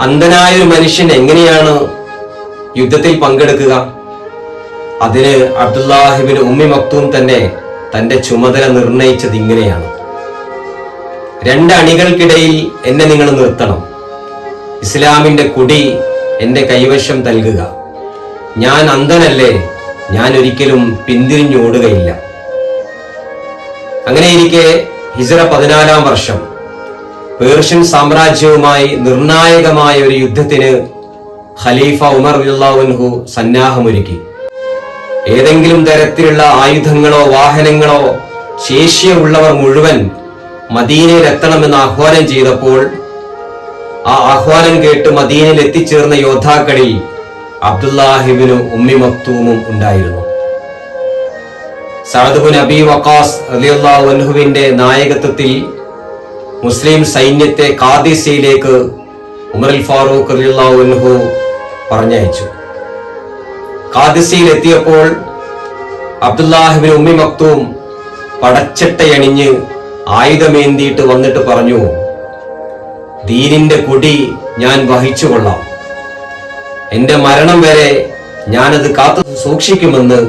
അന്ധനായ ഒരു മനുഷ്യൻ എങ്ങനെയാണ് യുദ്ധത്തിൽ പങ്കെടുക്കുക? അതിന് അബ്ദുല്ലാഹിബിൻ ഉമ്മി മക്തൂം തന്നെ തന്റെ ചുമതല നിർണയിച്ചത് ഇങ്ങനെയാണ്. രണ്ട് അണികൾക്കിടയിൽ എന്നെ നിങ്ങൾ നിർത്തണം. ഇസ്ലാമിന്റെ കുടി എന്റെ കൈവശം നൽകുക. ഞാൻ അന്ധനല്ലേ ഞാൻ ഒരിക്കലും പിന്തിരിഞ്ഞോടുകയില്ല. അങ്ങനെയിരിക്കെ ഹിജറ പതിനാലാം വർഷം പേർഷ്യൻ സാമ്രാജ്യവുമായി നിർണായകമായ ഒരു യുദ്ധത്തിന് ഖലീഫ ഉമർ ഉമർഹു സന്നാഹമൊരുക്കി. ഏതെങ്കിലും തരത്തിലുള്ള ആയുധങ്ങളോ വാഹനങ്ങളോ ശേഷിയുള്ളവർ മുഴുവൻ മദീനയിലെത്തണമെന്ന് ആഹ്വാനം ചെയ്തപ്പോൾ ആ ആഹ്വാനം കേട്ട് മദീനയിൽ എത്തിച്ചേർന്ന യോദ്ധാക്കളിൽ അബ്ദുല്ലാഹിബിനും ഉമ്മി മക്തൂമും ഉണ്ടായിരുന്നു. സഅദ്ബുൻ അബി വക്കാസ് അലിയുള്ള നായകത്വത്തിൽ മുസ്ലിം സൈന്യത്തെ കാദിസയിലേക്ക് ഉമറിൽ ഫാറൂഖ് അൻഹു പറഞ്ഞയച്ചു. കാദിസയിൽ എത്തിയപ്പോൾ അബ്ദുല്ലാഹിബിൻ ഉമ്മി മക്തൂം പടച്ചട്ടയണിഞ്ഞ് ആയുധമേന്തിയിട്ട് വന്നിട്ട് പറഞ്ഞു ദീനിന്റെ കുടി ഞാൻ വഹിച്ചുകൊള്ളാം എന്റെ മരണം വരെ ഞാനത് കാത്തു സൂക്ഷിക്കുമെന്ന്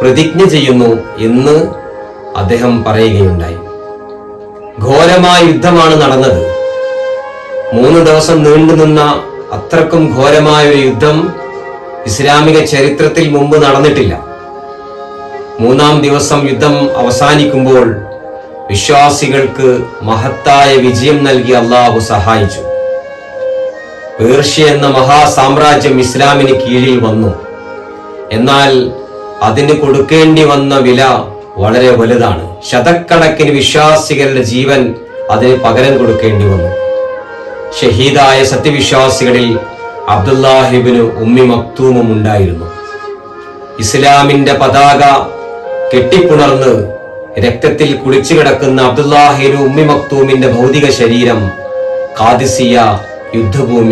പ്രതിജ്ഞ ചെയ്യുന്നു എന്ന് അദ്ദേഹം പറയുകയുണ്ടായി. ഘോരമായ യുദ്ധമാണ് നടന്നത്. മൂന്ന് ദിവസം നീണ്ടുനിന്ന അത്രക്കും ഘോരമായ ഒരു യുദ്ധം ഇസ്ലാമിക ചരിത്രത്തിൽ മുമ്പ് നടന്നിട്ടില്ല. മൂന്നാം ദിവസം യുദ്ധം അവസാനിക്കുമ്പോൾ വിശ്വാസികൾക്ക് മഹത്തായ വിജയം നൽകി അള്ളാഹു സഹായിച്ചു. പേർഷ്യ എന്ന മഹാസാമ്രാജ്യം ഇസ്ലാമിന് കീഴിൽ വന്നു. എന്നാൽ അതിന് കൊടുക്കേണ്ടി വന്ന വില വളരെ വലുതാണ്. ശതക്കണക്കിന് വിശ്വാസികളുടെ ജീവൻ അതിന് പകരം കൊടുക്കേണ്ടി വന്നു. ഷഹീദായ സത്യവിശ്വാസികളിൽ അബ്ദുല്ലാഹിബിന് ഉമ്മി മക്തൂമും ഉണ്ടായിരുന്നു. ഇസ്ലാമിന്റെ പതാക കെട്ടിപ്പുണർന്ന് രക്തത്തിൽ കുളിച്ചു കിടക്കുന്ന അബ്ദുല്ലാഹിബിന് ഉമ്മി മക്തൂമിന്റെ ഭൗതിക ശരീരം കാദിസിയ യുദ്ധഭൂമി